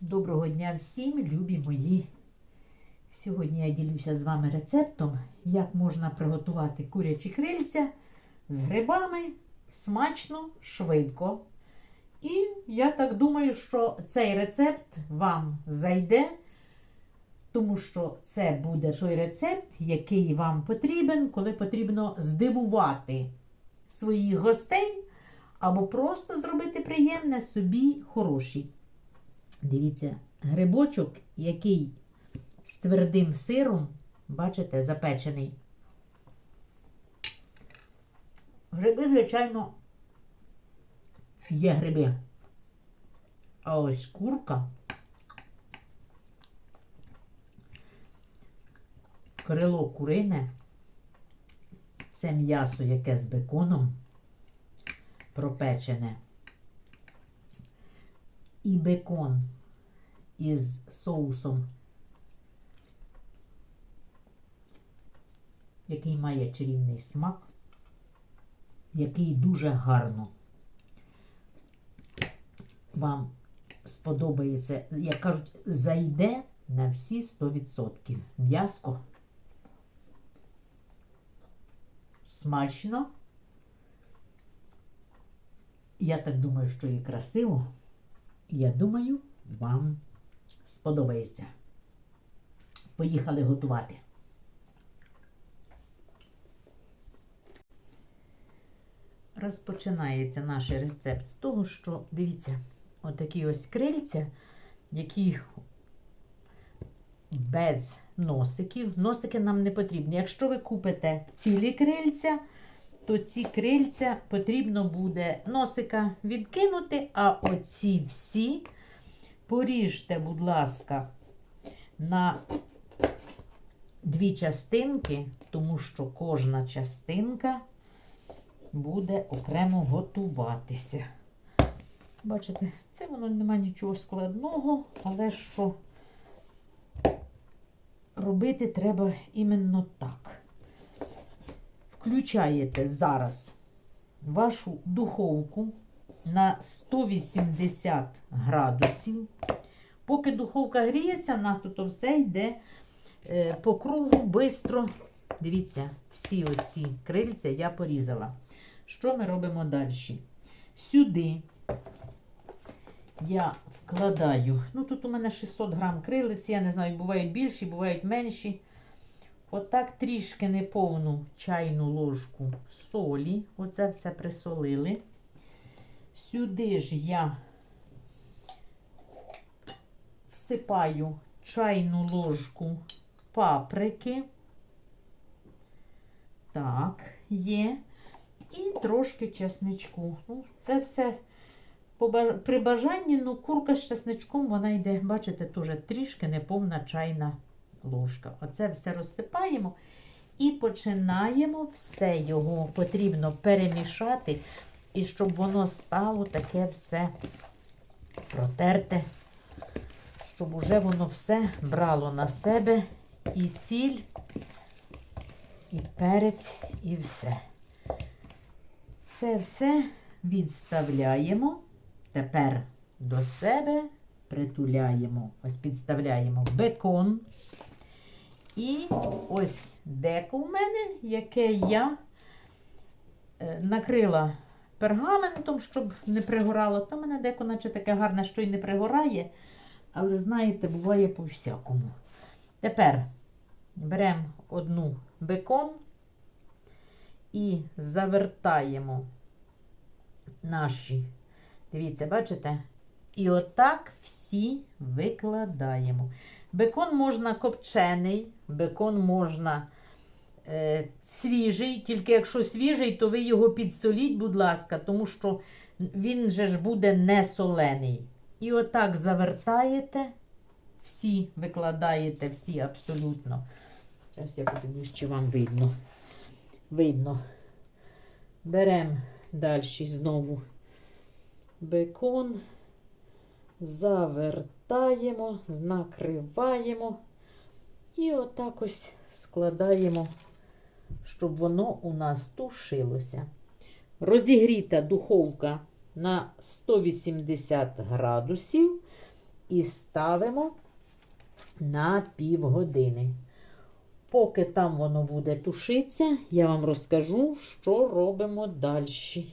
Доброго дня всім, любі мої! Сьогодні я ділюся з вами рецептом, як можна приготувати курячі крильця з грибами смачно, швидко. І я так думаю, що цей рецепт вам зайде, тому що це буде той рецепт, який вам потрібен, коли потрібно здивувати своїх гостей або просто зробити приємне собі хороші. Дивіться, грибочок, який з твердим сиром, бачите, запечений. Гриби, звичайно, є гриби. А ось курка, крило курине, це м'ясо, яке з беконом пропечене. І бекон із соусом, який має чарівний смак, який дуже гарно вам сподобається, як кажуть, зайде на всі 100%. М'яско. Смачно. Я так думаю, що і красиво. Я думаю, вам сподобається. Поїхали готувати. Розпочинається наш рецепт з того, що, дивіться, отакі ось крильця, які без носиків. Носики нам не потрібні. Якщо ви купите цілі крильця, то ці крильця потрібно буде носика відкинути, а оці всі поріжте, будь ласка, на дві частинки, тому що кожна частинка буде окремо готуватися. Бачите, це воно немає нічого складного, але що робити треба іменно так. Включаєте зараз вашу духовку на 180 градусів. Поки духовка гріється, в нас тут все йде е, по кругу бистро. Дивіться, всі оці крильця я порізала. Що ми робимо далі? Сюди я вкладаю, ну тут у мене 600 грам крилиць, я не знаю, бувають більші, бувають менші. Отак трішки неповну чайну ложку солі. Оце все присолили. Сюди ж я всипаю чайну ложку паприки. Так, є. І трошки чесничку. Ну, Це все при бажанні, ну, курка з чесничком, вона йде, бачите, теж трішки неповна чайна ложка. Оце все розсипаємо і починаємо все його потрібно перемішати, і щоб воно стало таке все протерте, щоб уже воно все брало на себе і сіль, і перець, і все. Це все відставляємо. Тепер до себе притуляємо, ось підставляємо бекон. І ось деко у мене, яке я е, накрила пергаментом, щоб не пригорало. В мене деко, наче таке гарне, що й не пригорає. Але, знаєте, буває по-всякому. Тепер беремо одну бекон і завертаємо наші. Дивіться, бачите? І отак всі викладаємо. Бекон можна копчений, бекон можна е, свіжий, тільки якщо свіжий, то ви його підсоліть, будь ласка, тому що він же ж буде не солений. І отак завертаєте, всі викладаєте, всі абсолютно. Зараз я подивлюсь, чи вам видно. Видно. Беремо далі знову бекон, завертаємо, накриваємо і отак ось складаємо, щоб воно у нас тушилося. Розігріта духовка на 180 градусів. і ставимо на півгодини. Поки там воно буде тушитися, я вам розкажу, що робимо далі.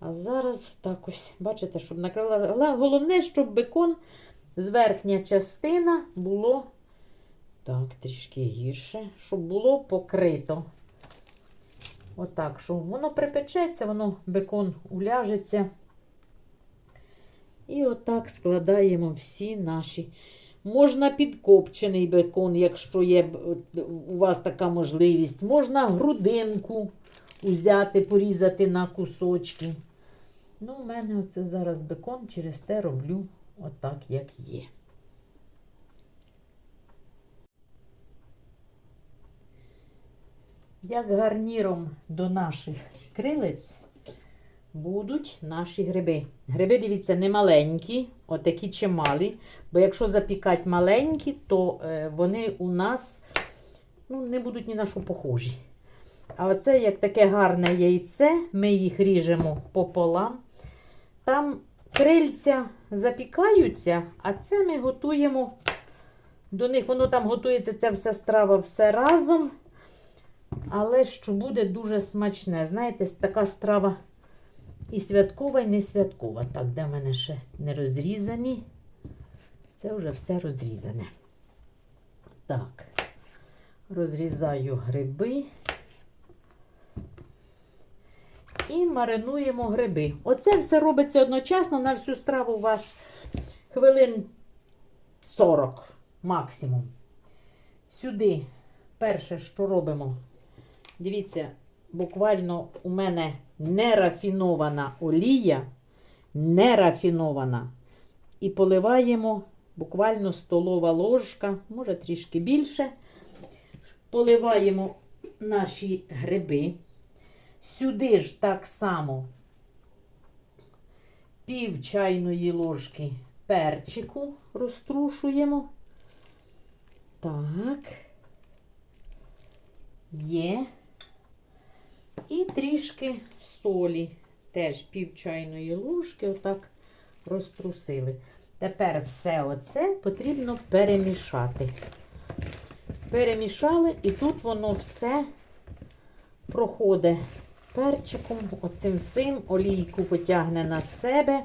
А зараз так ось, бачите, щоб накрила. Головне, щоб бекон з верхня частина було так, трішки гірше, щоб було покрито. Отак, що воно припечеться, воно бекон уляжеться. І отак складаємо всі наші. Можна підкопчений бекон, якщо є у вас така можливість. Можна грудинку взяти, порізати на кусочки. Ну, у мене оце зараз бекон, через те роблю отак, як є. Як гарніром до наших крилець будуть наші гриби. Гриби, дивіться, не маленькі, отакі чималі. Бо якщо запікати маленькі, то е, вони у нас ну, не будуть ні на що похожі. А оце як таке гарне яйце, ми їх ріжемо пополам. Там крильця запікаються, а це ми готуємо. До них воно там готується ця вся страва все разом. Але що буде дуже смачне. Знаєте, така страва і святкова, і не святкова. Так, де в мене ще не розрізані. Це вже все розрізане. Так, розрізаю гриби. І маринуємо гриби. Оце все робиться одночасно на всю страву у вас хвилин 40 максимум. Сюди перше, що робимо, дивіться, буквально у мене нерафінована олія, нерафінована. І поливаємо буквально столова ложка, може трішки більше. Поливаємо наші гриби. Сюди ж так само пів чайної ложки перчику розтрушуємо. Так. Є. І трішки солі. Теж пів чайної ложки, отак розтрусили. Тепер все оце потрібно перемішати. Перемішали, і тут воно все проходить перчиком, оцим всім, олійку потягне на себе.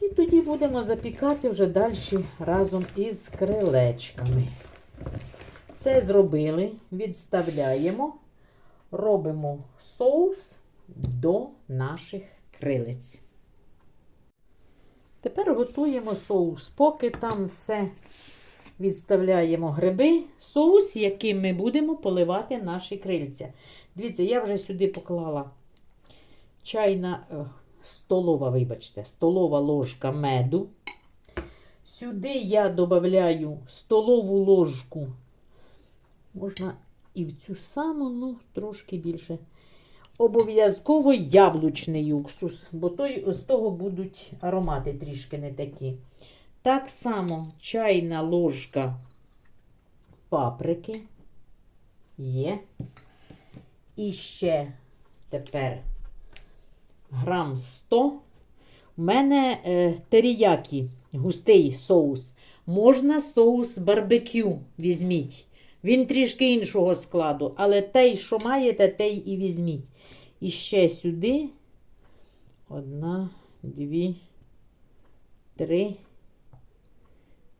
І тоді будемо запікати вже далі разом із крилечками. Це зробили, відставляємо, робимо соус до наших крилець. Тепер готуємо соус, поки там все відставляємо гриби, соус, яким ми будемо поливати наші крильця. Дивіться, я вже сюди поклала чайна, е, столова, вибачте, столова ложка меду. Сюди я додаю столову ложку, можна і в цю саму, ну, трошки більше. Обов'язково яблучний уксус, бо той, з того будуть аромати трішки не такі. Так само чайна ложка паприки є. І ще тепер грам 100. У мене е, теріякі, густий соус. Можна соус барбекю візьміть. Він трішки іншого складу, але той, що маєте, той і візьміть. І ще сюди. Одна, дві, три,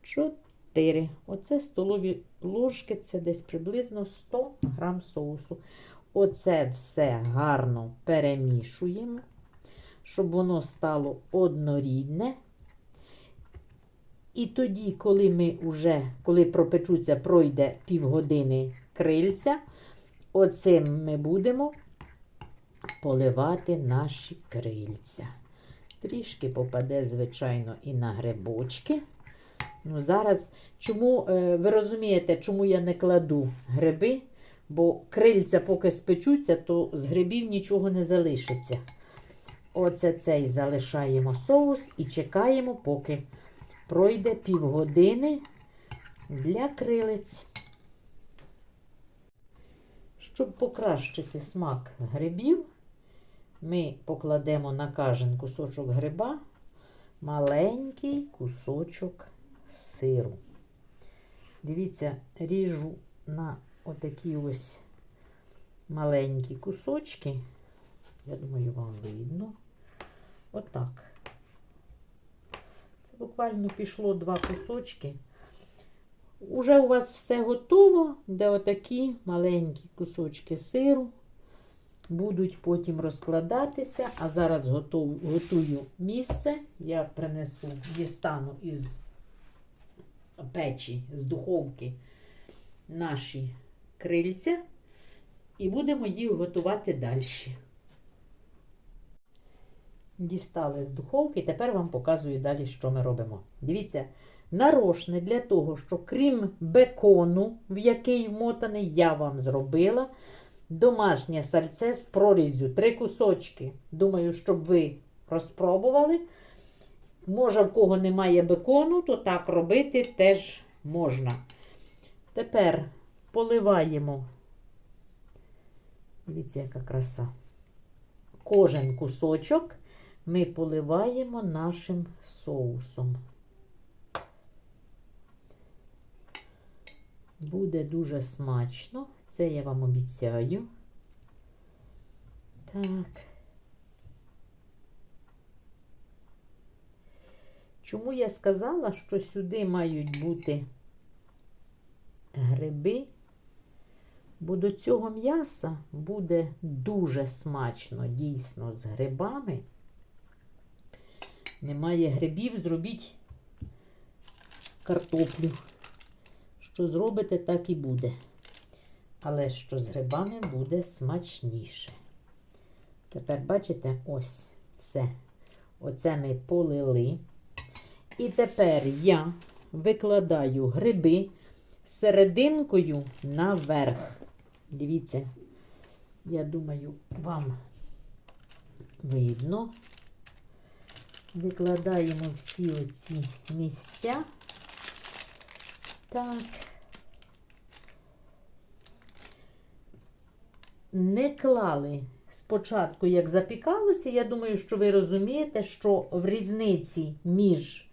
чотири. Оце столові ложки, це десь приблизно 100 грам соусу. Оце все гарно перемішуємо, щоб воно стало однорідне. І тоді, коли ми вже, коли пропечуться, пройде півгодини крильця, оцим ми будемо поливати наші крильця. Трішки попаде, звичайно, і на грибочки. Ну, зараз, чому, е, ви розумієте, чому я не кладу гриби? Бо крильця, поки спечуться, то з грибів нічого не залишиться. Оце цей залишаємо соус і чекаємо, поки пройде півгодини для крилець. Щоб покращити смак грибів, ми покладемо на кожен кусочок гриба маленький кусочок сиру. Дивіться, ріжу на отакі ось маленькі кусочки. Я думаю, вам видно. Отак. Це буквально пішло два кусочки. Уже у вас все готово, де отакі маленькі кусочки сиру будуть потім розкладатися. А зараз готов, готую місце. Я принесу, дістану із печі, з духовки наші крильця і будемо їх готувати далі. Дістали з духовки, тепер вам показую далі, що ми робимо. Дивіться, нарошне для того, що крім бекону, в який вмотаний, я вам зробила домашнє сальце з прорізю. Три кусочки. Думаю, щоб ви розпробували. Може, в кого немає бекону, то так робити теж можна. Тепер поливаємо. Дивіться, яка краса. Кожен кусочок ми поливаємо нашим соусом. Буде дуже смачно, це я вам обіцяю. Так. Чому я сказала, що сюди мають бути гриби? Бо до цього м'яса буде дуже смачно, дійсно, з грибами. Немає грибів, зробіть картоплю. Що зробите, так і буде. Але що з грибами буде смачніше. Тепер, бачите, ось все. Оце ми полили. І тепер я викладаю гриби серединкою наверх. Дивіться, я думаю, вам видно. Викладаємо всі оці місця. Так. Не клали спочатку, як запікалося. Я думаю, що ви розумієте, що в різниці між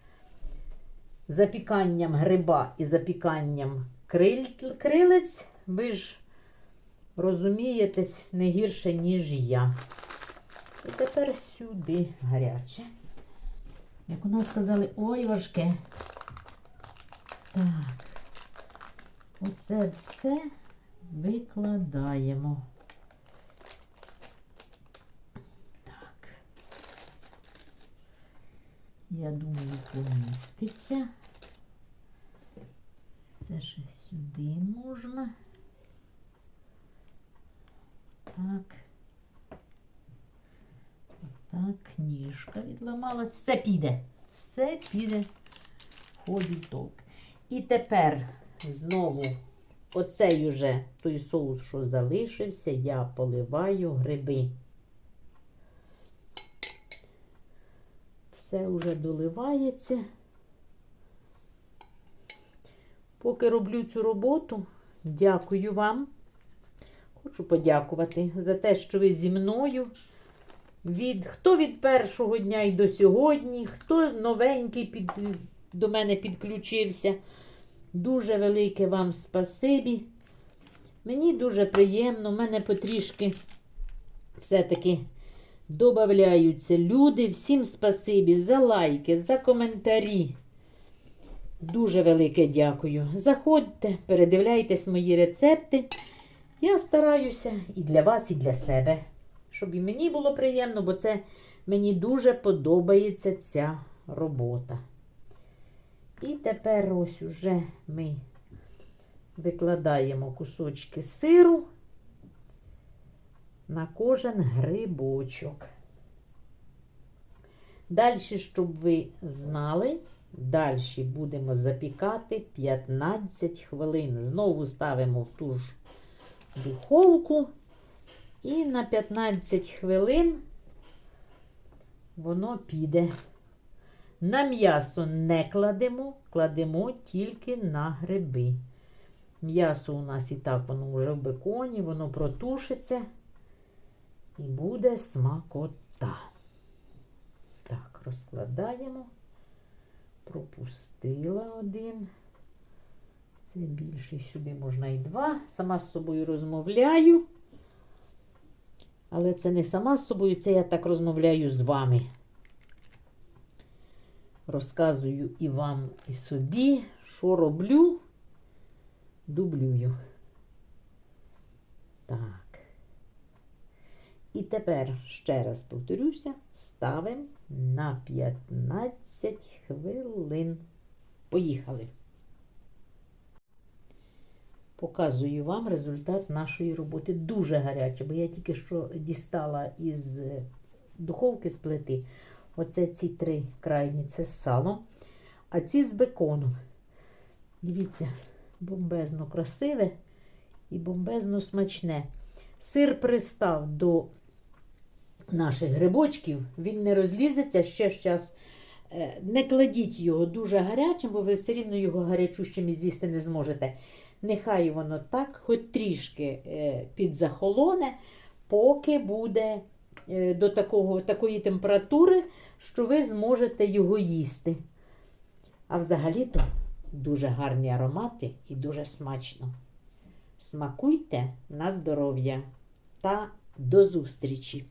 запіканням гриба і запіканням криль- крилець, ви ж розумієтесь не гірше, ніж я. І тепер сюди гаряче. Як у нас сказали, ой, важке. Так, оце все викладаємо. Так. Я думаю, поміститься. Це ще сюди можна. Так. Так, ніжка відламалась. Все піде. Все піде в ході. І тепер знову оцей уже той соус, що залишився, я поливаю гриби. Все вже доливається. Поки роблю цю роботу, дякую вам. Хочу подякувати за те, що ви зі мною. Від, хто від першого дня і до сьогодні, хто новенький під, до мене підключився. Дуже велике вам спасибі. Мені дуже приємно, в мене потрішки все-таки додаються люди. Всім спасибі за лайки, за коментарі. Дуже велике дякую. Заходьте, передивляйтесь мої рецепти. Я стараюся і для вас, і для себе щоб і мені було приємно, бо це мені дуже подобається ця робота. І тепер ось уже ми викладаємо кусочки сиру на кожен грибочок. Далі, щоб ви знали, далі будемо запікати 15 хвилин. Знову ставимо в ту ж духовку. І на 15 хвилин воно піде. На м'ясо не кладемо, кладемо тільки на гриби. М'ясо у нас і так воно вже в беконі, воно протушиться і буде смакота. Так, розкладаємо. пропустила один. Це більший сюди можна і два. Сама з собою розмовляю. Але це не сама з собою, це я так розмовляю з вами. Розказую і вам, і собі, що роблю, дублюю. Так. І тепер ще раз повторюся, ставимо на 15 хвилин. Поїхали. Показую вам результат нашої роботи. Дуже гаряче, бо я тільки що дістала із е, духовки з плити. Оце ці три крайні це з салом, а ці з беконом. Дивіться, бомбезно красиве і бомбезно смачне. Сир пристав до наших грибочків, він не розлізеться ще зараз. Не кладіть його дуже гарячим, бо ви все рівно його гарячущим з'їсти не зможете. Нехай воно так, хоч трішки е, підзахолоне, поки буде е, до такого, такої температури, що ви зможете його їсти. А взагалі-то дуже гарні аромати і дуже смачно. Смакуйте на здоров'я та до зустрічі!